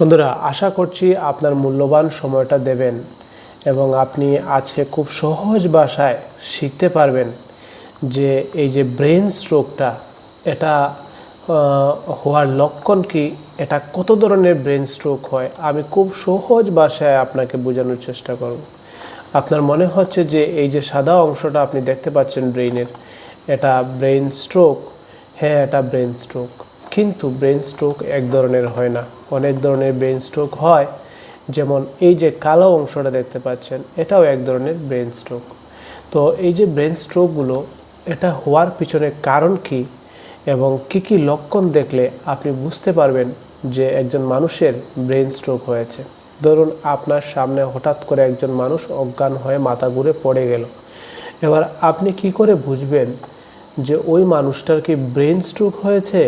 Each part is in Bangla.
বন্ধুরা, আশা করছি আপনার মূল্যবান সময়টা দেবেন এবং আপনি আজকে খুব সহজ ভাষায় শিখতে পারবেন যে এই যে ব্রেন স্ট্রোকটা, এটা হওয়ার লক্ষণ কি, এটা কত ধরনের ব্রেন স্ট্রোক হয়, আমি খুব সহজ ভাষায় আপনাকে বোঝানোর চেষ্টা করব। আপনার মনে হচ্ছে যে এই যে সাদা অংশটা আপনি দেখতে পাচ্ছেন ব্রেইনের, এটা ব্রেন স্ট্রোক হ্যাঁ এটা ব্রেন স্ট্রোক, কিন্তু ব্রেন স্ট্রোক এক ধরনের হয় না। অনেক ধরনের ব্রেন স্ট্রোক হয়। যেমন এই যে কালো অংশটা দেখতে পাচ্ছেন, এটাও এক ধরনের ব্রেন স্ট্রোক তো এই যে ব্রেন স্ট্রোকগুলো এটা হওয়ার পিছনে কারণ কি এবং কি কি লক্ষণ দেখলে আপনি বুঝতে পারবেন যে একজন মানুষের ব্রেন স্ট্রোক হয়েছে? ধরুন আপনার সামনে হঠাৎ করে একজন মানুষ অজ্ঞান হয়ে মাথা ঘুরে পড়ে গেল। এবার আপনি কি করে বুঝবেন যে ওই মানুষটার কি ব্রেন স্ট্রোক হয়েছে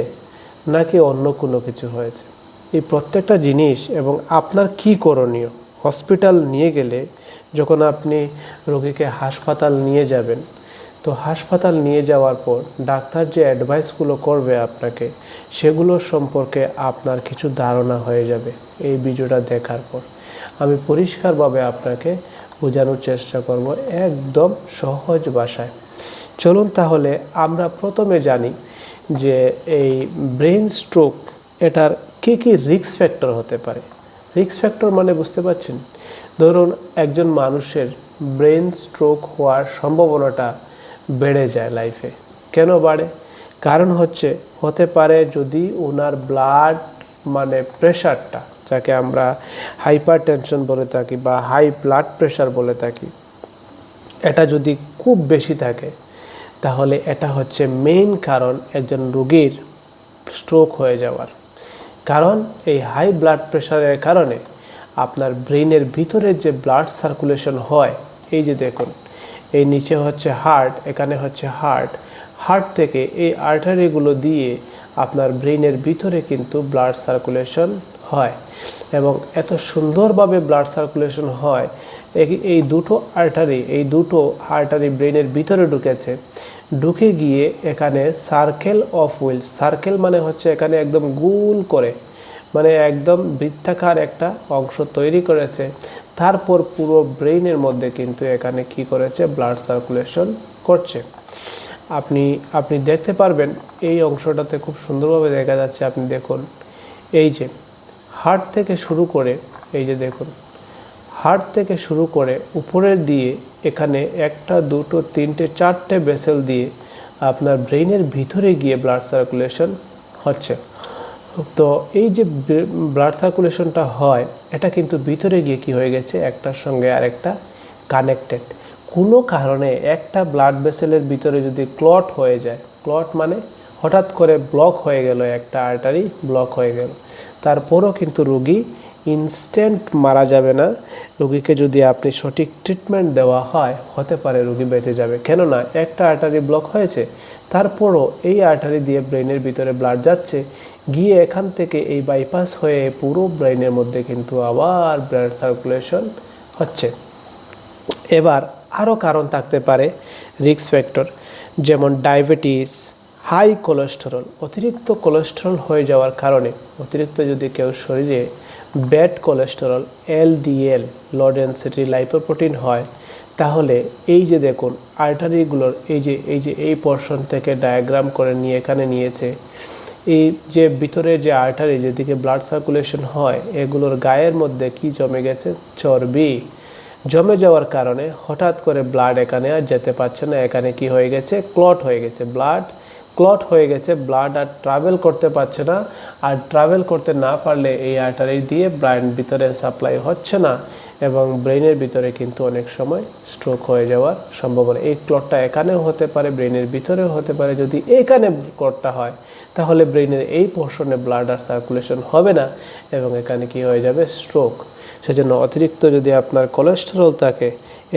নাকি অন্য কোনো কিছু হয়েছে? এই প্রত্যেকটা জিনিস এবং আপনার কি করণীয়? হসপিটাল নিয়ে গেলে যখন আপনি রোগীকে হাসপাতাল নিয়ে যাবেন, তো হাসপাতাল নিয়ে যাওয়ার পর ডাক্তার যে অ্যাডভাইসগুলো করবে আপনাকে, সেগুলো সম্পর্কে আপনার কিছু ধারণা হয়ে যাবে এই ভিডিওটা দেখার পর। আমি পরিষ্কারভাবে আপনাকে বোঝানোর চেষ্টা করব একদম সহজ ভাষায়। চলুন তাহলে আমরা প্রথমে জানি যে এই ব্রেন স্ট্রোক এটার কী কী রিস্ক ফ্যাক্টর হতে পারে? রিক্স ফ্যাক্টর মানে বুঝতে পারছেন? ধরুন, একজন মানুষের ব্রেন স্ট্রোক হওয়ার সম্ভাবনাটা বেড়ে যায় লাইফে কেন বাড়ে? কারণ হচ্ছে, হতে পারে যদি ওনার ব্লাড মানে প্রেশারটা যাকে আমরা হাইপার টেনশন বলে থাকি বা হাই ব্লাড প্রেশার বলে থাকি, এটা যদি খুব বেশি থাকে, তাহলে এটা হচ্ছে মেইন কারণ একজন রোগীর স্ট্রোক হয়ে যাওয়ার। কারণ এই হাই ব্লাড প্রেশারের কারণে আপনার ব্রেনের ভিতরে যে ব্লাড সার্কুলেশন হয়, এই যে দেখুন, এই নিচে হচ্ছে হার্ট এখানে হচ্ছে হার্ট হার্ট থেকে এই আর্টারিগুলো দিয়ে আপনার ব্রেনের ভিতরে কিন্তু ব্লাড সার্কুলেশন হয় এবং এত সুন্দরভাবে ব্লাড সার্কুলেশন হয়, এই- এই দুটো আর্টারি এই দুটো আর্টারি ব্রেনের ভিতরে ঢুকেছে ঢুকে গিয়ে এখানে সার্কেল অফ হুইলস সার্কেল মানে হচ্ছে এখানে একদম গোল করে মানে একদম বৃত্তাকার একটা অংশ তৈরি করেছে। তারপর পুরো ব্রেইনের মধ্যে কিন্তু এখানে কি করেছে? ব্লাড সার্কুলেশন করছে। আপনি আপনি দেখতে পারবেন, এই অংশটাতে খুব সুন্দরভাবে দেখা যাচ্ছে, আপনি দেখুন। এই যে হার্ট থেকে শুরু করে, এই যে দেখুন হার্ট থেকে শুরু করে উপরের দিয়ে এখানে একটা, দুটো, তিনটে, চারটে বেসেল দিয়ে আপনার ব্রেইনের ভিতরে গিয়ে ব্লাড সার্কুলেশন হচ্ছে। তো এই যে ব্লাড সার্কুলেশনটা হয়, এটা কিন্তু ভিতরে গিয়ে কি হয়ে গেছে? একটার সঙ্গে আরেকটা কানেক্টেড কোনো কারণে একটা ব্লাড ভেসেলের ভিতরে যদি ক্লট হয়ে যায় ক্লট মানে হঠাৎ করে ব্লক হয়ে গেল, একটা আর্টারি ব্লক হয়ে গেল। তারপরও কিন্তু রোগী ইনস্ট্যান্ট মারা যাবে না। রোগীকে যদি আপনি সঠিক ট্রিটমেন্ট দেওয়া হয়, হতে পারে রোগী বেঁচে যাবে। কেননা, একটা আর্টারি ব্লক হয়েছে, তারপরও এই আর্টারি দিয়ে ব্রেনের ভিতরে ব্লাড যাচ্ছে, গিয়ে এখান থেকে এই বাইপাস হয়ে পুরো ব্রেনের মধ্যে কিন্তু আবার ব্লাড সার্কুলেশন হচ্ছে। এবার আরও কারণ থাকতে পারে রিক্স ফ্যাক্টর যেমন ডায়াবেটিস হাই কোলেস্টেরল অতিরিক্ত কোলেস্টেরল হয়ে যাওয়ার কারণে, অতিরিক্ত যদি কেউ শরীরে bad cholesterol LDL low density lipoprotein হয়, তাহলে এই যে দেখুন আর্টারিগুলোর এই যে এই যে, এই পোর্শন থেকে ডায়াগ্রাম করে নিয়ে এখানে নিয়েছে, এই যে ভিতরে যে আর্টারি যেদিকে ব্লাড সার্কুলেশন হয়, এগুলোর গায়ের মধ্যে কি জমে গেছে? চর্বি। জমে যাওয়ার কারণে হঠাৎ করে ব্লাড এখানে আর যেতে পারছে না, এখানে কি হয়ে গেছে? ক্লট হয়ে গেছে। ব্লাড ক্লট হয়ে গেছে ব্লাড আর ট্রাভেল করতে পারছে না। আর ট্রাভেল করতে না পারলে এই আর্টারি দিয়ে ব্রেন ভিতরে সাপ্লাই হচ্ছে না এবং ব্রেনের ভিতরে কিন্তু অনেক সময় স্ট্রোক হয়ে যাওয়ার সম্ভাবনা। এই ক্লটটা এখানেও হতে পারে ব্রেনের ভিতরেও হতে পারে। যদি এখানে ক্লটটা হয় তাহলে ব্রেনের এই পোর্শনে ব্লাড আর সার্কুলেশন হবে না এবং এখানে কি হয়ে যাবে? স্ট্রোক সেজন্য অতিরিক্ত যদি আপনার কোলেস্টেরল থাকে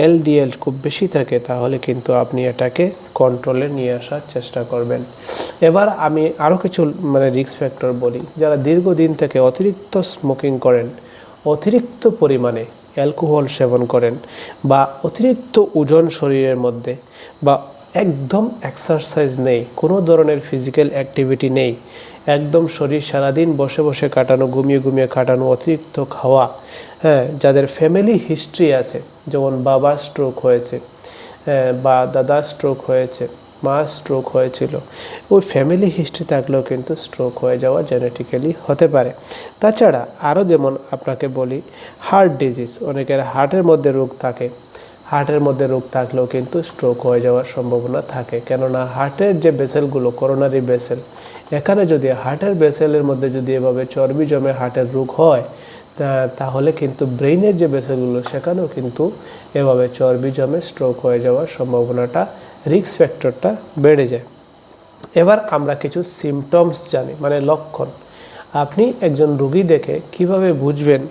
এলডিএল খুব বেশি থাকে, তাহলে কিন্তু আপনি এটাকে কন্ট্রোলে নিয়ে আসার চেষ্টা করবেন। এবার আমি আরও কিছু মানে রিস্ক ফ্যাক্টর বলি। যারা দীর্ঘদিন থেকে অতিরিক্ত স্মোকিং করেন, অতিরিক্ত পরিমাণে অ্যালকোহল সেবন করেন বা অতিরিক্ত ওজন শরীরের মধ্যে বা একদম এক্সারসাইজ নেই কোনো ধরনের ফিজিক্যাল অ্যাক্টিভিটি নেই। একদম শরীর সারাদিন বসে বসে কাটানো ঘুমিয়ে ঘুমিয়ে কাটানো অতিরিক্ত খাওয়া হ্যাঁ যাদের ফ্যামিলি হিস্ট্রি আছে যেমন বাবা স্ট্রোক হয়েছে হ্যাঁ, বা দাদা স্ট্রোক হয়েছে মা স্ট্রোক হয়েছিল ওই ফ্যামিলি হিস্ট্রি থাকলেও কিন্তু স্ট্রোক হয়ে যাওয়া জেনেটিক্যালি হতে পারে। তাছাড়া আরও যেমন আপনাকে বলি হার্ট ডিজিজ অনেকের হার্টের মধ্যে রোগ থাকে হার্টের মধ্যে রোগ থাকলেও কিন্তু স্ট্রোক হয়ে যাওয়ার সম্ভাবনা থাকে। কেননা হার্টের যে বেসেলগুলো করোনারি বেসেল এখানে যদি হার্টের বেসেলের মধ্যে যদি এভাবে চর্বি জমে হার্টের রোগ হয় তাহলে কিন্তু ব্রেইনের যে বেসেলগুলো সেখানেও কিন্তু এভাবে চর্বি জমে স্ট্রোক হয়ে যাওয়ার সম্ভাবনাটা রিস্ক ফ্যাক্টরটা বেড়ে যায়। এবার আমরা কিছু সিমটমস জানি মানে লক্ষণ। আপনি একজন রুগী দেখে কীভাবে বুঝবেন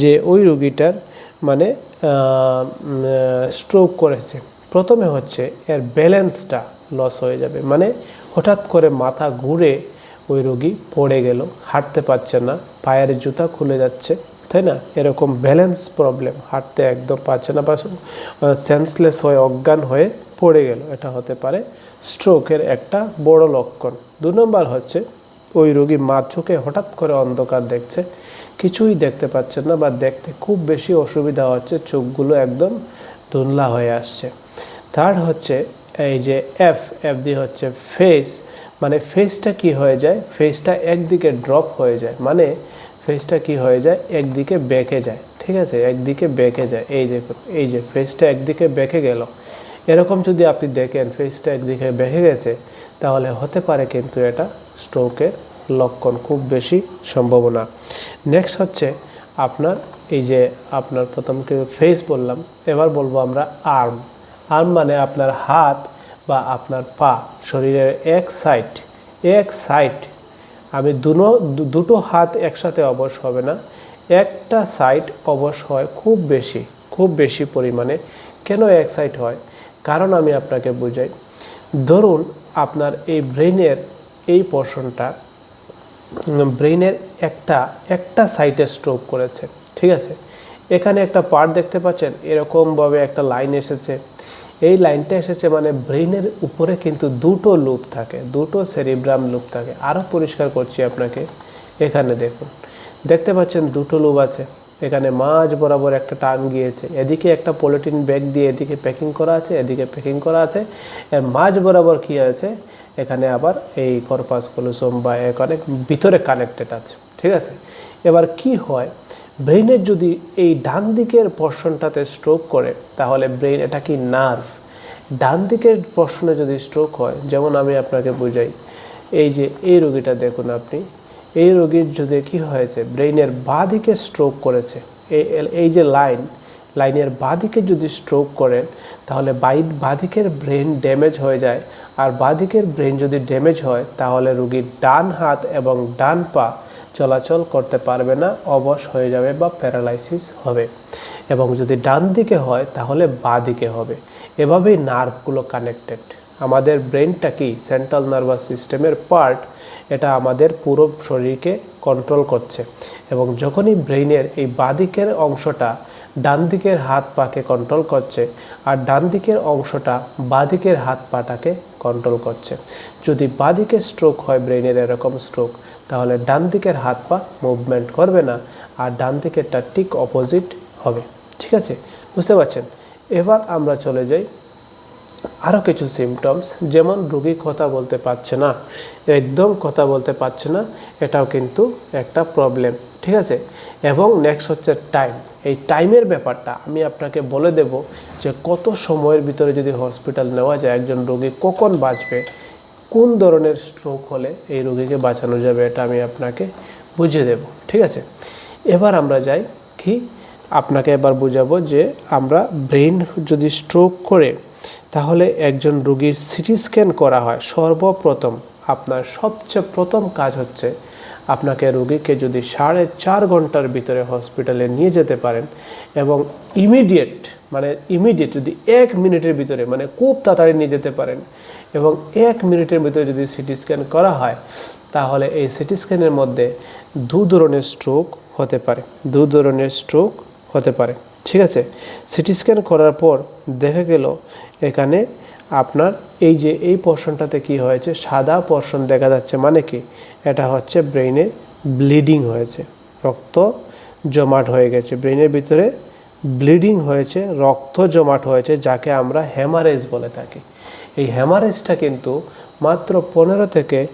যে ওই রুগীটার মানে স্ট্রোক করেছে। প্রথমে হচ্ছে এর ব্যালেন্সটা লস হয়ে যাবে। মানে হঠাৎ করে মাথা ঘুরে ওই রোগী পড়ে গেল, হাঁটতে পারছে না, পায়ের জুতা খুলে যাচ্ছে, তাই না? এরকম ব্যালেন্স প্রবলেম হাঁটতে একদম পারছে না বা সেন্সলেস হয়ে, অজ্ঞান হয়ে পড়ে গেল। এটা হতে পারে স্ট্রোকের একটা বড় লক্ষণ। দু নম্বর হচ্ছে ওই রোগী মা চোখে হঠাৎ করে অন্ধকার দেখছে কিছুই দেখতে পাচ্ছেন না বা দেখতে খুব বেশি অসুবিধা হচ্ছে, চোখগুলো একদম ধুনলা হয়ে আসছে। থার্ড হচ্ছে এই যে এফ এফ দিয়ে হচ্ছে ফেস মানে ফেসটা কি হয়ে যায়? ফেসটা একদিকে ড্রপ হয়ে যায় মানে ফেসটা কি হয়ে যায়? একদিকে বেঁকে যায়, ঠিক আছে? একদিকে বেঁকে যায়, এই দেখুন, এই যে ফেসটা একদিকে বেঁকে গেল। এরকম যদি আপনি দেখেন ফেসটা একদিকে বেঁকে গেছে, তাহলে হতে পারে কিন্তু এটা স্ট্রোকের লক্ষণ খুব বেশি সম্ভাবনা। নেক্সট হচ্ছে আপনার এই যে আপনার প্রথম ফেস বললাম, এবার বলব আমরা আর্ম আর্ম মানে আপনার হাত বা আপনার পা, শরীরের এক সাইড এক সাইড আমি দুনো দুটো হাত একসাথে অবশ হবে না, একটা সাইড অবশ হয় খুব বেশি খুব বেশি পরিমাণে। কেন এক সাইড হয়? কারণ আমি আপনাকে বুঝাই। ধরুন আপনার এই ব্রেনের এই পোর্শনটা ব্রেনের একটা একটা সাইটে স্ট্রোক করেছে, ঠিক আছে? এখানে একটা পার্ট দেখতে পাচ্ছেন, এরকমভাবে একটা লাইন এসেছে। এই লাইনটা এসেছে মানে ব্রেনের উপরে কিন্তু দুটো লুপ থাকে, দুটো সেরিব্রাম লুপ থাকে। আরও পরিষ্কার করছি আপনাকে, এখানে দেখুন। দেখতে পাচ্ছেন দুটো লুপ আছে, এখানে মাঝ বরাবর একটা টান গিয়েছে। এদিকে একটা পলিথিন ব্যাগ দিয়ে এদিকে প্যাকিং করা আছে, এদিকে প্যাকিং করা আছে। মাঝ বরাবর কি আছে? এখানে আবার এই কর্পাস কলুসম বা এখানে ভিতরে কানেক্টেড আছে, ঠিক আছে? এবার কি হয়? ব্রেইনের যদি এই ডান দিকের পর্শনটাতে স্ট্রোক করে, তাহলে ব্রেইন এটা কি নার্ভ ডান দিকের পর্শনে যদি স্ট্রোক হয়, যেমন আমি আপনাকে বুঝাই, এই যে এই রোগীটা দেখুন আপনি, এই রোগীর যদি কি হয়েছে ব্রেইনের বাঁ দিকে স্ট্রোক করেছে, এই এই যে লাইন লাইনের বাঁদিকে যদি স্ট্রোক করেন, তাহলে বাই বাঁদিকের ব্রেন ড্যামেজ হয়ে যায়। আর বাঁদিকের ব্রেন যদি ড্যামেজ হয়, তাহলে রুগীর ডান হাত এবং ডান পা চলাচল করতে পারবে না, অবশ হয়ে যাবে বা প্যারালাইসিস হবে। এবং যদি ডান দিকে হয়, তাহলে বাঁ দিকে হবে। এভাবেই নার্ভগুলো কানেক্টেড আমাদের ব্রেনটা কি? সেন্ট্রাল নার্ভাস সিস্টেমের পার্ট এটা আমাদের পুরো শরীরকে কন্ট্রোল করছে। এবং যখনই ব্রেইনের এই বাঁদিকের অংশটা ডান দিকের হাত পাকে কন্ট্রোল করছে আর ডান দিকের অংশটা বাঁদিকের হাত পাটাকে কন্ট্রোল করছে। যদি বাঁদিকে স্ট্রোক হয় ব্রেইনের এরকম স্ট্রোক তাহলে ডান দিকের হাত পা মুভমেন্ট করবে না আর ডান দিকেরটা ঠিক অপোজিট হবে। ঠিক আছে? বুঝতে পারছেন? এবার আমরা চলে যাই আরও কিছু সিমটমস যেমন রুগী কথা বলতে পারছে না। একদম কথা বলতে পারছে না, এটাও কিন্তু একটা প্রবলেম ঠিক আছে? এবং নেক্সট হচ্ছে টাইম এই টাইমের ব্যাপারটা আমি আপনাকে বলে দেব যে কত সময়ের ভিতরে যদি হসপিটাল নেওয়া যায়, একজন রোগী কখন বাঁচবে, কোন ধরনের স্ট্রোক হলে এই রোগীকে বাঁচানো যাবে এটা আমি আপনাকে বুঝিয়ে দেব, ঠিক আছে? এবার আমরা যাই কি? আপনাকে এবার বুঝাবো যে আমরা ব্রেন যদি স্ট্রোক করে, তাহলে একজন রোগীর সিটি স্ক্যান করা হয়। সর্বপ্রথম আপনার সবচেয়ে প্রথম কাজ হচ্ছে আপনাকে রোগীকে যদি সাড়ে চার ঘণ্টার ভিতরে হসপিটালে নিয়ে যেতে পারেন এবং ইমিডিয়েট মানে ইমিডিয়েট যদি এক মিনিটের ভিতরে মানে খুব তাড়াতাড়ি নিয়ে যেতে পারেন এবং এক মিনিটের ভিতরে যদি সিটি স্ক্যান করা হয়, তাহলে এই সিটি স্ক্যানের মধ্যে দু ধরনের স্ট্রোক হতে পারে, দু ধরনের স্ট্রোক হতে পারে। ঠিক আছে? সিটি স্ক্যান করার পর দেখা গেল এখানে আপনার এই যে এই পোর্শনটাতে কি হয়েছে? সাদা পোর্শন দেখা যাচ্ছে মানে কি? এটা হচ্ছে ব্রেইনে ব্লিডিং হয়েছে। রক্ত জমাট হয়ে গেছে। ব্রেইনের ভিতরে ব্লিডিং হয়েছে, রক্ত জমাট হয়েছে, যাকে আমরা হ্যামারেজ বলে থাকি। এই হ্যামারেজটা কিন্তু মাত্র পনেরো থেকে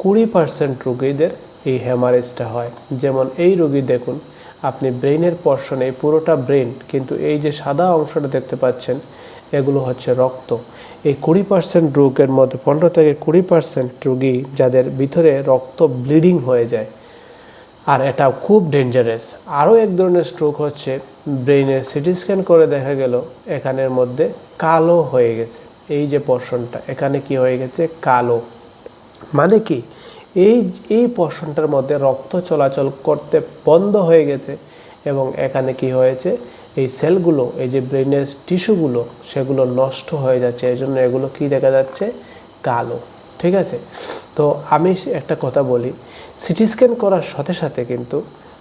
কুড়ি পার্সেন্ট রোগীদের এই হ্যামারেজটা হয়। যেমন এই রোগী দেখুন, আপনি ব্রেইনের পর্শনে পুরোটা ব্রেন কিন্তু এই যে সাদা অংশটা দেখতে পাচ্ছেন এগুলো হচ্ছে রক্ত। এই কুড়ি পার্সেন্ট রোগের মধ্যে পনেরো থেকে কুড়ি পার্সেন্ট রোগী যাদের ভিতরে রক্ত ব্লিডিং হয়ে যায়, আর এটা খুব ডেঞ্জারাস আরও এক ধরনের স্ট্রোক হচ্ছে ব্রেইনের সিটি স্ক্যান করে দেখা গেল, এখানের মধ্যে কালো হয়ে গেছে। এই যে পর্শনটা এখানে কি হয়ে গেছে? কালো। মানে কি? এই এই পর্শনটার মধ্যে রক্ত চলাচল করতে বন্ধ হয়ে গেছে, এবং এখানে কি হয়েছে? এই সেলগুলো, এই যে ব্রেনের টিস্যুগুলো, সেগুলো নষ্ট হয়ে যাচ্ছে। এই জন্য এগুলো কি দেখা যাচ্ছে? কালো। ঠিক আছে? তো আমি একটা কথা বলি। সিটি স্ক্যান করার সাথে সাথে কিন্তু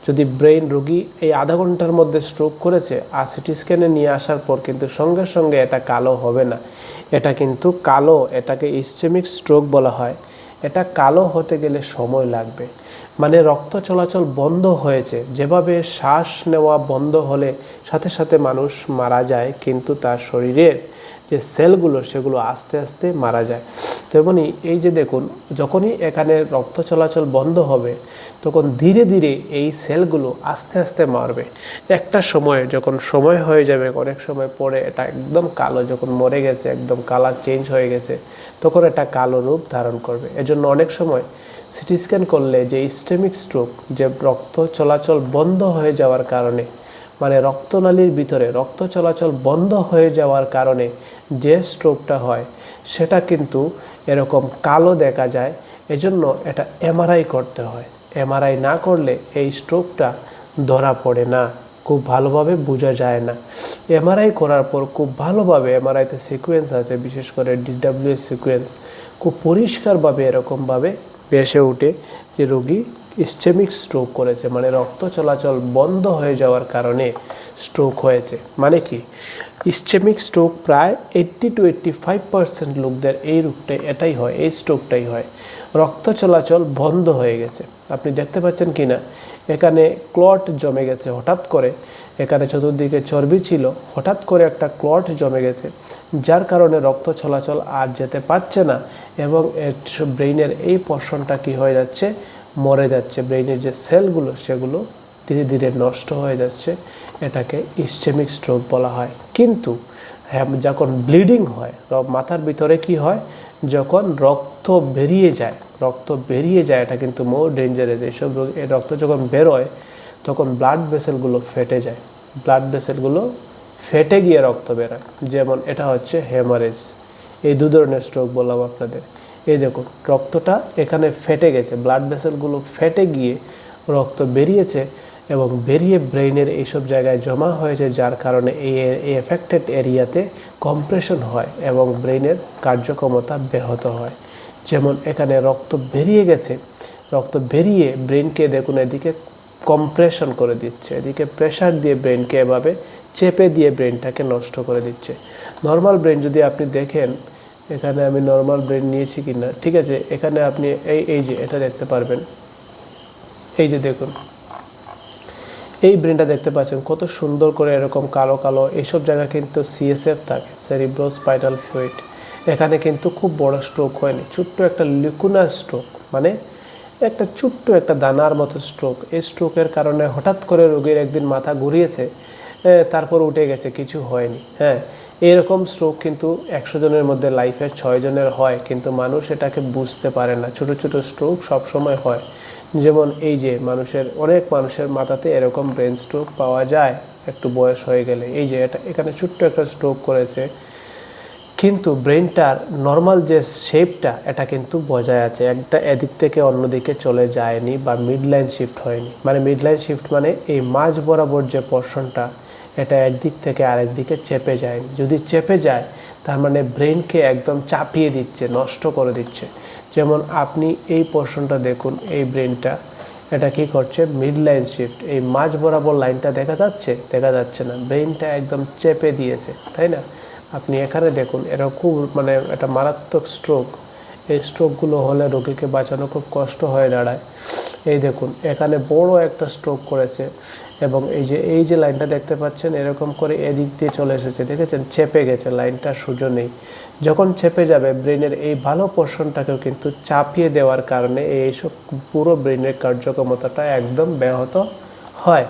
যদি ব্রেইন রোগী এই আধা ঘণ্টার মধ্যে স্ট্রোক করেছে, আর সিটি স্ক্যানে নিয়ে আসার পর কিন্তু সঙ্গে সঙ্গে এটা কালো হবে না। এটা কিন্তু কালো, এটাকে ইসচেমিক স্ট্রোক বলা হয়। এটা কালো হতে গেলে সময় লাগবে। মানে রক্ত চলাচল বন্ধ হয়েছে। যেভাবে শ্বাস নেওয়া বন্ধ হলে সাথে সাথে মানুষ মারা যায়, কিন্তু তার শরীরের যে সেলগুলো, সেগুলো আস্তে আস্তে মারা যায়। তেমনি এই যে দেখুন, যখনই এখানে রক্ত চলাচল বন্ধ হবে, তখন ধীরে ধীরে এই সেলগুলো আস্তে আস্তে মারবে। একটা সময় যখন সময় হয়ে যাবে, অনেক সময় পরে এটা একদম কালো যখন মরে গেছে, একদম কালার চেঞ্জ হয়ে গেছে, তখন এটা কালো রূপ ধারণ করবে। এজন্য অনেক সময় সিটি স্ক্যান করলে যে ইস্টেমিক স্ট্রোক, যে রক্ত চলাচল বন্ধ হয়ে যাওয়ার কারণে মানে রক্তনালীর ভিতরে রক্ত চলাচল বন্ধ হয়ে যাওয়ার কারণে যে স্ট্রোকটা হয়, সেটা কিন্তু এরকম কালো দেখা যায়। এজন্য এটা এমআরআই করতে হয়। এমআরআই না করলে এই স্ট্রোকটা ধরা পড়ে না, খুব ভালোভাবে বোঝা যায় না। এমআরআই করার পর খুব ভালোভাবে এমআরআইতে সিকোয়েন্স আছে, বিশেষ করে ডিডাব্লিউএস সিকোয়েন্স, খুব পরিষ্কারভাবে, এরকমভাবে ভেসে উঠে যে রোগী ইস্টেমিক স্ট্রোক করেছে মানে রক্ত চলাচল বন্ধ হয়ে যাওয়ার কারণে স্ট্রোক হয়েছে। মানে কি? ইস্টেমিক স্ট্রোক প্রায় eighty two eighty five percent লোকদের এই রোগটাই, এটাই হয়, এই স্ট্রোকটাই হয়। রক্ত চলাচল বন্ধ হয়ে গেছে। আপনি দেখতে পাচ্ছেন কি না এখানে ক্লট জমে গেছে হঠাৎ করে। এখানে চতুর্দিকে চর্বি ছিল, হঠাৎ করে একটা ক্লট জমে গেছে, যার কারণে রক্ত চলাচল আর যেতে পারছে না এবং ব্রেইনের এই পর্শনটা কি হয়ে যাচ্ছে? মরে যাচ্ছে। ব্রেইনের যে সেলগুলো সেগুলো ধীরে ধীরে নষ্ট হয়ে যাচ্ছে। এটাকে ইস্টেমিক স্ট্রোক বলা হয়। কিন্তু হ্যাঁ যখন ব্লিডিং হয় মাথার ভিতরে কি হয়? যখন রক্ত বেরিয়ে যায় রক্ত বেরিয়ে যায়, এটা কিন্তু মোর ডেঞ্জারাস এইসব রোগ, এই রক্ত যখন বেরোয়, তখন ব্লাড ভেসেলগুলো ফেটে যায়। ব্লাড ভেসেলগুলো ফেটে গিয়ে রক্ত বেরোয়। যেমন এটা হচ্ছে হেমারেজ এই দু ধরনের স্ট্রোক বললাম আপনাদের। এই দেখুন, রক্তটা এখানে ফেটে গেছে। ব্লাড ভেসেলগুলো ফেটে গিয়ে রক্ত বেরিয়েছে এবং বেরিয়ে ব্রেইনের এইসব জায়গায় জমা হয়েছে, যার কারণে এই এফেক্টেড এরিয়াতে কম্প্রেশন হয় এবং ব্রেইনের কার্যক্ষমতা ব্যাহত হয়। যেমন এখানে রক্ত বেরিয়ে গেছে, রক্ত বেরিয়ে ব্রেনকে দেখুন, এদিকে কম্প্রেশন করে দিচ্ছে, এদিকে প্রেশার দিয়ে ব্রেনকে এভাবে চেপে দিয়ে ব্রেনটাকে নষ্ট করে দিচ্ছে। নর্মাল ব্রেন যদি আপনি দেখেন, এখানে আমি নর্মাল ব্রেন নিয়েছি কি না ঠিক আছে, এখানে আপনি এই এই যে এটা দেখতে পারবেন, এই যে দেখুন, এই ব্রেনটা দেখতে পাচ্ছেন, কত সুন্দর করে এরকম কালো কালো, এইসব জায়গা কিন্তু সিএসএফ থাকে সেরিব্রো স্পাইনাল ফ্লুইড এখানে কিন্তু খুব বড় স্ট্রোক হয়নি। ছোট্ট একটা লিকুনার স্ট্রোক মানে একটা ছোট্ট একটা দানার মতো স্ট্রোক এই স্ট্রোকের কারণে হঠাৎ করে রোগীর একদিন মাথা ঘুরিয়েছে তারপর উঠে গেছে, কিছু হয়নি হ্যাঁ। এরকম স্ট্রোক কিন্তু একশো জনের মধ্যে লাইফে ছয় জনের হয়, কিন্তু মানুষ এটাকে বুঝতে পারে না। ছোট ছোট স্ট্রোক সবসময় হয়। যেমন এই যে মানুষের, অনেক মানুষের মাথাতে এরকম ব্রেন স্ট্রোক পাওয়া যায়, একটু বয়স হয়ে গেলে। এই যে এটা, এখানে ছোট্ট একটা স্ট্রোক করেছে। কিন্তু ব্রেনটার নর্মাল যে শেপটা, এটা কিন্তু বজায় আছে। একটা এদিক থেকে অন্যদিকে চলে যায়নি বা মিড লাইন শিফট হয়নি। মানে মিড লাইন শিফট মানে এই মাঝ বরাবর যে পোর্শনটা এটা একদিক থেকে আরেক দিকে চেপে যায়নি। যদি চেপে যায়, তার মানে ব্রেনকে একদম চাপিয়ে দিচ্ছে, নষ্ট করে দিচ্ছে। যেমন আপনি এই পোর্শনটা দেখুন, এই ব্রেনটা, এটা কি করছে? মিড লাইন শিফট এই মাঝ বরাবর লাইনটা দেখা যাচ্ছে? দেখা যাচ্ছে না। ব্রেনটা একদম চেপে দিয়েছে, তাই না? আপনি এখানে দেখুন, এরা খুব মানে একটা মারাত্মক স্ট্রোক এই স্ট্রোকগুলো হলে রোগীকে বাঁচানো খুব কষ্ট হয়ে দাঁড়ায়। এই দেখুন, এখানে বড় একটা স্ট্রোক করেছে এবং এই যে এই যে লাইনটা দেখতে পাচ্ছেন, এরকম করে এদিক দিয়ে চলে এসেছে, দেখেছেন? চেপে গেছে, লাইনটা সুযোগ নেই। যখন চেপে যাবে, ব্রেনের এই ভালো পোর্শনটাকেও কিন্তু চাপিয়ে দেওয়ার কারণে এইসব পুরো ব্রেনের কার্যক্ষমতাটা একদম ব্যাহত হয়।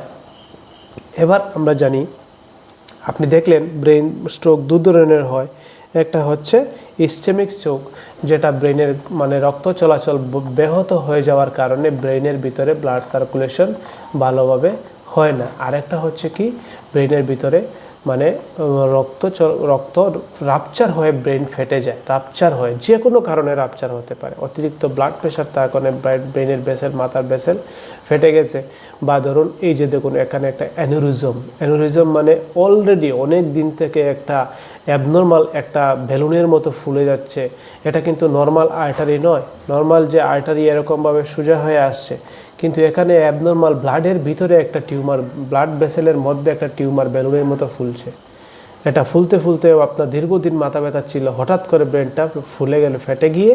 এবার আমরা জানি আপনি দেখলেন ব্রেন স্ট্রোক দু ধরনের হয়। একটা হচ্ছে ইস্টেমিক স্ট্রোক, যেটা ব্রেনের মানে রক্ত চলাচল ব্যাহত হয়ে যাওয়ার কারণে ব্রেনের ভিতরে ব্লাড সার্কুলেশন ভালোভাবে হয় না। আরেকটা হচ্ছে কি ব্রেনের ভিতরে মানে রক্ত রক্ত রাপচার হয়ে ব্রেন ফেটে যায়, রাপচার হয়, যে কোনো কারণে রাপচার হতে পারে। অতিরিক্ত ব্লাড প্রেশার, তার কারণে ব্রেনের বেসেল মাথার বেসেল ফেটে গেছে। বা ধরুন এই যে দেখুন, এখানে একটা অ্যানুরিজম অ্যানুরিজম মানে অলরেডি অনেক দিন থেকে একটা অ্যাবনর্মাল একটা বেলুনের মতো ফুলে যাচ্ছে। এটা কিন্তু নর্মাল আর্টারি নয়। নর্মাল যে আর্টারি এরকমভাবে সোজা হয়ে আসছে। কিন্তু এখানে অ্যাবনর্মাল ব্লাডের ভিতরে একটা টিউমার ব্লাড ভেসেলের মধ্যে একটা টিউমার বেলুনের মতো ফুলছে। এটা ফুলতে ফুলতে আপনার দীর্ঘদিন মাথা ব্যথা ছিল, হঠাৎ করে ব্রেনটা ফুলে গেলে, ফেটে গিয়ে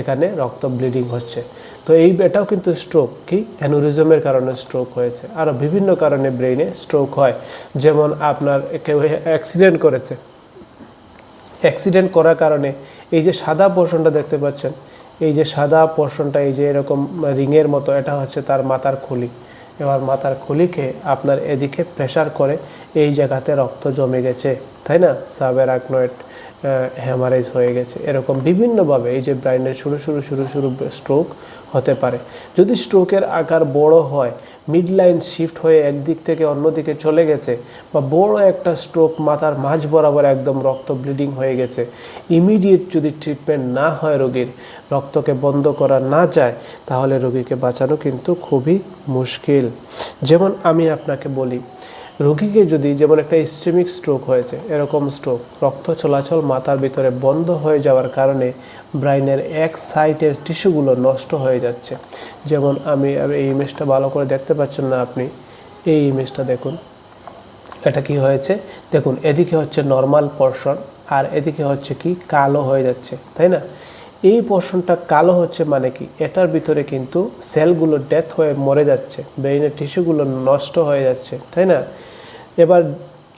এখানে রক্ত ব্লিডিং হচ্ছে। তো এই এটাও কিন্তু স্ট্রোক কি? অ্যানুরিজমের কারণে স্ট্রোক হয়েছে। আরও বিভিন্ন কারণে ব্রেনে স্ট্রোক হয়। যেমন আপনার কেউ অ্যাক্সিডেন্ট করেছে। অ্যাক্সিডেন্ট করার কারণে এই যে সাদা পোর্শনটা দেখতে পাচ্ছেন, এই যে সাদা পোর্শনটা এই যে এরকম রিংয়ের মতো, এটা হচ্ছে তার মাথার খুলি। এবার মাথার খুলিকে আপনার এদিকে প্রেশার করে এই জায়গাতে রক্ত জমে গেছে, তাই না? সাবের সাবেরাকনয়েড হ্যামারেজ হয়ে গেছে। এরকম বিভিন্নভাবে এই যে ব্রাইনের শুরু শুরু শুরু শুরু স্ট্রোক হতে পারে। যদি স্ট্রোকের আকার বড় হয় মিড লাইন শিফট হয়ে একদিক থেকে অন্যদিকে চলে গেছে বা বড় একটা স্ট্রোক মাথার মাঝ বরাবর একদম রক্ত ব্লিডিং হয়ে গেছে। ইমিডিয়েট যদি ট্রিটমেন্ট না হয় রোগীর, রক্তকে বন্ধ করা না যায়, তাহলে রোগীকে বাঁচানো কিন্তু খুবই মুশকিল। যেমন আমি আপনাকে বলি রোগীকে যদি যেমন একটা ইস্টেমিক স্ট্রোক হয়েছে, এরকম স্ট্রোক রক্ত চলাচল মাথার ভিতরে বন্ধ হয়ে যাওয়ার কারণে ব্রাইনের এক সাইডের টিস্যুগুলো নষ্ট হয়ে যাচ্ছে। যেমন আমি এই ইমেজটা ভালো করে দেখতে পাচ্ছেন না আপনি, এই ইমেজটা দেখুন। এটা কি হয়েছে? দেখুন, এদিকে হচ্ছে নর্মাল পোর্শন আর এদিকে হচ্ছে কি, কালো হয়ে যাচ্ছে, তাই না? এই পোর্শনটা কালো হচ্ছে মানে কি? এটার ভিতরে কিন্তু সেলগুলো ডেথ হয়ে মরে যাচ্ছে ব্রেইনের টিস্যুগুলো নষ্ট হয়ে যাচ্ছে, তাই না? এবার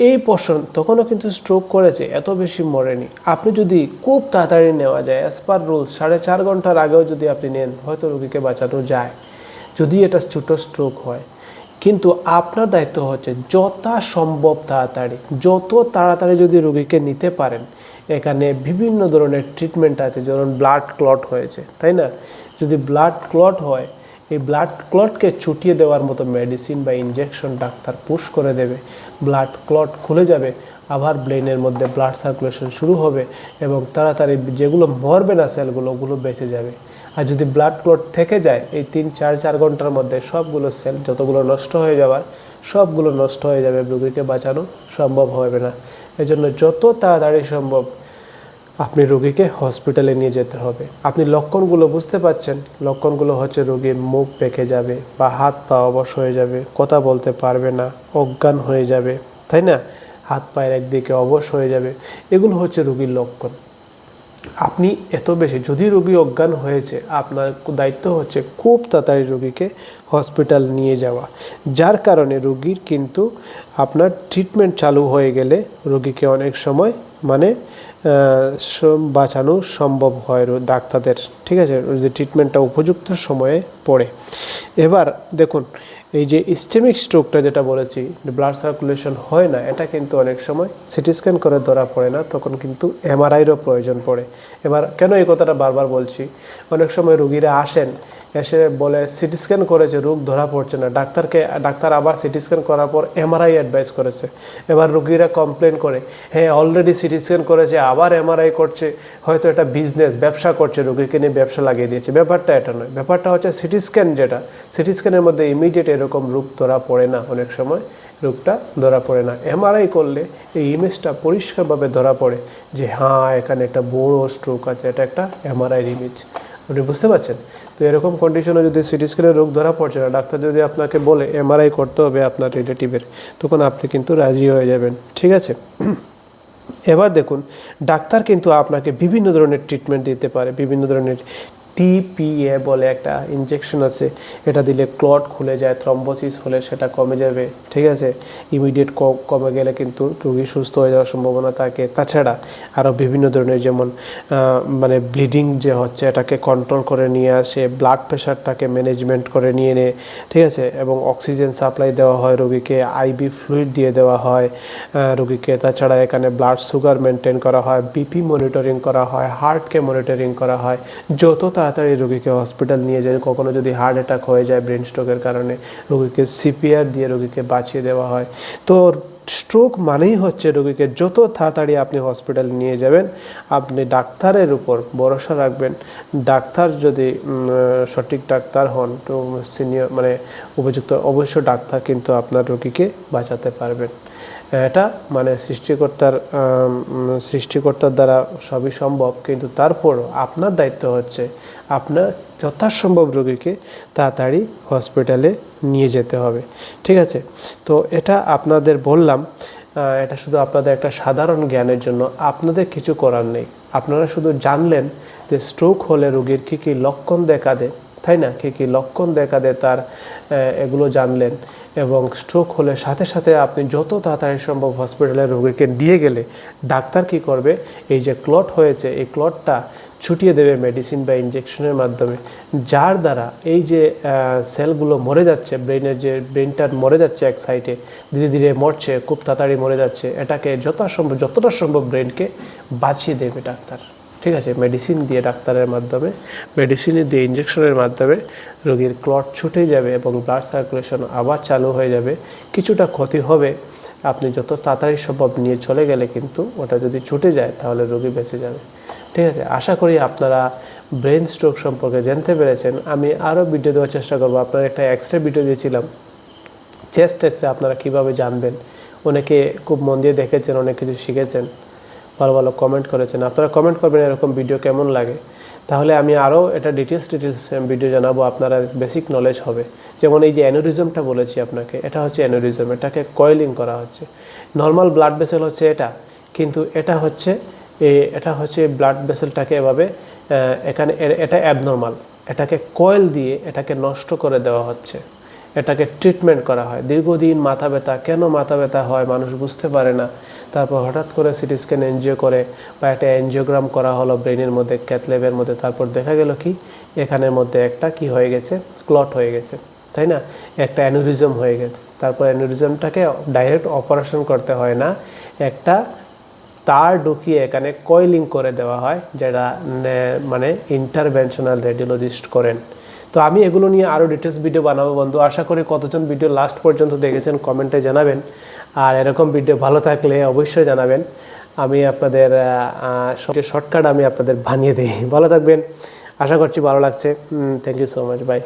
এই পোর্শন তখনও কিন্তু স্ট্রোক করেছে, এত বেশি মরেনি। আপনি যদি খুব তাড়াতাড়ি নেওয়া যায় অ্যাজ পার রুল সাড়ে চার ঘণ্টার আগেও যদি আপনি নেন, হয়তো রোগীকে বাঁচানো যায়, যদি এটা ছোটো স্ট্রোক হয়। কিন্তু আপনার দায়িত্ব হচ্ছে যথাসম্ভব তাড়াতাড়ি, যত তাড়াতাড়ি যদি রোগীকে নিতে পারেন এখানে বিভিন্ন ধরনের ট্রিটমেন্ট আছে, যেমন ব্লাড ক্লট হয়েছে, তাই না? যদি ব্লাড ক্লট হয়, এই ব্লাড ক্লটকে ছুটিয়ে দেওয়ার মতো মেডিসিন বা ইনজেকশন ডাক্তার পুশ করে দেবে। ব্লাড ক্লট খুলে যাবে, আবার ব্রেনের মধ্যে ব্লাড সার্কুলেশন শুরু হবে এবং তাড়াতাড়ি যেগুলো মরবে না সেলগুলো ওগুলো বেঁচে যাবে। আর যদি ব্লাড ক্লট থেকে যায়, এই তিন, চার চার ঘণ্টার মধ্যে সবগুলো সেল যতগুলো নষ্ট হয়ে যাওয়ার, সবগুলো নষ্ট হয়ে যাবে, রোগীকে বাঁচানো সম্ভব হবে না। এজন্য যত তাড়াতাড়ি সম্ভব আপনি রোগীকে হসপিটালে নিয়ে যেতে হবে। আপনি লক্ষণগুলো বুঝতে পাচ্ছেন লক্ষণগুলো হচ্ছে রোগীর মুখ পেকে যাবে বা হাত পা অবশ হয়ে যাবে, কথা বলতে পারবে না, অজ্ঞান হয়ে যাবে, তাই না? হাত পায়ের একদিকে অবশ হয়ে যাবে, এগুলো হচ্ছে রোগীর লক্ষণ। আপনি এত বেশি, যদি রোগী অজ্ঞান হয়েছে, আপনার দায়িত্ব হচ্ছে খুব তাড়াতাড়ি রোগীকে হসপিটাল নিয়ে যাওয়া। যার কারণে রোগীর কিন্তু আপনার ট্রিটমেন্ট চালু হয়ে গেলে রোগীকে অনেক সময় মানে বাঁচানো সম্ভব হয় ডাক্তারদের। ঠিক আছে? যে ট্রিটমেন্টটা উপযুক্ত সময়ে পড়ে। এবার দেখুন এই যে ইস্টেমিক স্ট্রোকটা যেটা বলেছি ব্লাড সার্কুলেশন হয় না, এটা কিন্তু অনেক সময় সিটি স্ক্যান করে ধরা পড়ে না, তখন কিন্তু এমআরআইরও প্রয়োজন পড়ে। এবার কেন এই কথাটা বারবার বলছি? অনেক সময় রুগীরা আসেন, এসে বলে, সিটি স্ক্যান করেছে, রোগ ধরা পড়ছে না। ডাক্তারকে, ডাক্তার আবার সিটি স্ক্যান করার পর এমআরআই অ্যাডভাইস করেছে। এবার রুগীরা কমপ্লেন করে হ্যাঁ অলরেডি সিটি স্ক্যান করেছে, আবার এমআরআই করছে। হয়তো এটা বিজনেস ব্যবসা করছে, রুগীকে নিয়ে ব্যবসা লাগিয়ে দিয়েছে। ব্যাপারটা এটা নয়, ব্যাপারটা হচ্ছে সিটি স্ক্যান যেটা, সিটি স্ক্যানের মধ্যে ইমিডিয়েট এরকম রোগ ধরা পড়ে না অনেক সময় রোগটা ধরা পড়ে না। এমআরআই করলে এই ইমেজটা পরিষ্কারভাবে ধরা পড়ে যে হ্যাঁ এখানে একটা বড় স্ট্রোক আছে, এটা একটা এমআরআই ইমেজ আপনি বুঝতে পারছেন? তো এরকম কন্ডিশনে যদি সিটি স্ক্যানের রোগ ধরা পড়ছে না, ডাক্তার যদি আপনাকে বলে, এমআরআই করতে হবে আপনার রিলেটিভের তখন আপনি কিন্তু রাজি হয়ে যাবেন। ঠিক আছে? এবার দেখুন, ডাক্তার কিন্তু আপনাকে বিভিন্ন ধরনের ট্রিটমেন্ট দিতে পারে, বিভিন্ন ধরনের টিপিএ বলে একটা ইনজেকশন আছে, এটা দিলে ক্লট খুলে যায় থ্রম্বোসিস হলে সেটা কমে যাবে, ঠিক আছে? ইমিডিয়েট কমে গেলে কিন্তু রোগী সুস্থ হয়ে যাওয়ার সম্ভাবনা থাকে। তাছাড়া আরও বিভিন্ন ধরনের যেমন মানে ব্লিডিং যে হচ্ছে, এটাকে কন্ট্রোল করে নিয়ে আসে ব্লাড প্রেশারটাকে ম্যানেজমেন্ট করে নিয়ে নেয় ঠিক আছে? এবং অক্সিজেন সাপ্লাই দেওয়া হয় রোগীকে আইবি ফ্লুইড দিয়ে দেওয়া হয় রোগীকে। তাছাড়া এখানে ব্লাড সুগার মেনটেন করা হয় বিপি মনিটরিং করা হয় হার্টকে মনিটরিং করা হয়, যত তাড়াতাড়ি রোগীকে হসপিটাল নিয়ে যায়। কখনো যদি হার্ট অ্যাটাক হয়ে যায় ব্রেন স্ট্রোকের কারণে, রোগীকে সিপিআর দিয়ে রোগীকে বাঁচিয়ে দেওয়া হয়। তো স্ট্রোক মানেই হচ্ছে রোগীকে যত তাড়াতাড়ি আপনি হসপিটাল নিয়ে যাবেন, আপনি ডাক্তারের উপর ভরসা রাখবেন। ডাক্তার যদি সঠিক ডাক্তার হন, তো সিনিয়র মানে উপযুক্ত, অবশ্য ডাক্তার কিন্তু আপনার রোগীকে বাঁচাতে পারবেন। এটা মানে সৃষ্টিকর্তার সৃষ্টিকর্তার দ্বারা সবই সম্ভব। কিন্তু তারপরও আপনার দায়িত্ব হচ্ছে আপনার যথাসম্ভব রোগীকে তাড়াতাড়ি হসপিটালে নিয়ে যেতে হবে। ঠিক আছে? তো এটা আপনাদের বললাম এটা শুধু আপনাদের একটা সাধারণ জ্ঞানের জন্য, আপনাদের কিছু করার নেই। আপনারা শুধু জানলেন যে স্ট্রোক হলে রোগীর কী কী লক্ষণ দেখা দেয়। তাই না? কী কী লক্ষণ দেখা দেয় তার এগুলো জানলেন এবং স্ট্রোক হলে সাথে সাথে আপনি যত তাড়াতাড়ি সম্ভব হসপিটালে রোগীকে নিয়ে গেলে ডাক্তার কি করবে? এই যে ক্লট হয়েছে, এই ক্লটটা ছুটিয়ে দেবে মেডিসিন বা ইনজেকশনের মাধ্যমে, যার দ্বারা এই যে সেলগুলো মরে যাচ্ছে ব্রেনের যে ব্রেনটা মরে যাচ্ছে এক সাইডে ধীরে ধীরে মরছে, খুব তাড়াতাড়ি মরে যাচ্ছে, এটাকে যথাসম্ভব, যতটা সম্ভব ব্রেনকে বাঁচিয়ে দেবে ডাক্তার। ঠিক আছে মেডিসিন দিয়ে ডাক্তারের মাধ্যমে মেডিসিন দিয়ে ইঞ্জেকশনের মাধ্যমে রোগীর ক্লট ছুটে যাবে এবং ব্লাড সার্কুলেশন আবার চালু হয়ে যাবে। কিছুটা ক্ষতি হবে, আপনি যত তাড়াতাড়ি সম্ভব নিয়ে চলে গেলে কিন্তু ওটা যদি ছুটে যায় তাহলে রোগী বেঁচে যাবে। ঠিক আছে, আশা করি আপনারা ব্রেন স্ট্রোক সম্পর্কে জানতে পেরেছেন। আমি আরও ভিডিও দেওয়ার চেষ্টা করব। আপনার একটা এক্সরে ভিডিও দিয়েছিলাম। চেস্ট এক্সরে আপনারা কীভাবে জানবেন? অনেকে খুব মন দিয়ে দেখেছেন, অনেক কিছু শিখেছেন। ভালো ভালো কমেন্ট করেছেন। আপনারা কমেন্ট করবেন এরকম ভিডিও কেমন লাগে। তাহলে আমি আরও এটা ডিটেলস ডিটেলস ভিডিও জানাব, আপনারা বেসিক নলেজ হবে। যেমন এই যে অ্যানোরিজমটা বলেছি আপনাকে, এটা হচ্ছে অ্যানোরিজম এটাকে কয়েলিং করা হচ্ছে। নর্মাল ব্লাড ভেসেল হচ্ছে এটা, কিন্তু এটা হচ্ছে এটা হচ্ছে ব্লাড ভেসেলটাকে এভাবে এখানে এটা অ্যাবনর্মাল এটাকে কয়েল দিয়ে এটাকে নষ্ট করে দেওয়া হচ্ছে। এটাকে ট্রিটমেন্ট করা হয়। দীর্ঘদিন মাথা ব্যথা, কেন মাথা ব্যথা হয় মানুষ বুঝতে পারে না। তারপর হঠাৎ করে সিটি স্ক্যান এনজিও করে বা একটা এনজিওগ্রাম করা হলো ব্রেনের মধ্যে ক্যাথলেবের মধ্যে। তারপর দেখা গেল কি? এখানের মধ্যে একটা কি হয়ে গেছে? ক্লট হয়ে গেছে। তাই না? একটা অ্যানুরিজম হয়ে গেছে। তারপর অ্যানুরিজমটাকে ডাইরেক্ট অপারেশন করতে হয় না। একটা তার ঢুকিয়ে এখানে কয়েলিং করে দেওয়া হয়, যেটা মানে ইন্টারভেনশনাল রেডিওলজিস্ট করেন। তো আমি এগুলো নিয়ে আরও ডিটেলস ভিডিও বানাবো বন্ধু। আশা করি কতজন ভিডিও লাস্ট পর্যন্ত দেখেছেন কমেন্টে জানাবেন। আর এরকম ভিডিও ভালো থাকলে অবশ্যই জানাবেন। আমি আপনাদের শর্টকাট আমি আপনাদের বানিয়ে দিই। ভালো থাকবেন। আশা করছি ভালো লাগছে। Thank you so much bye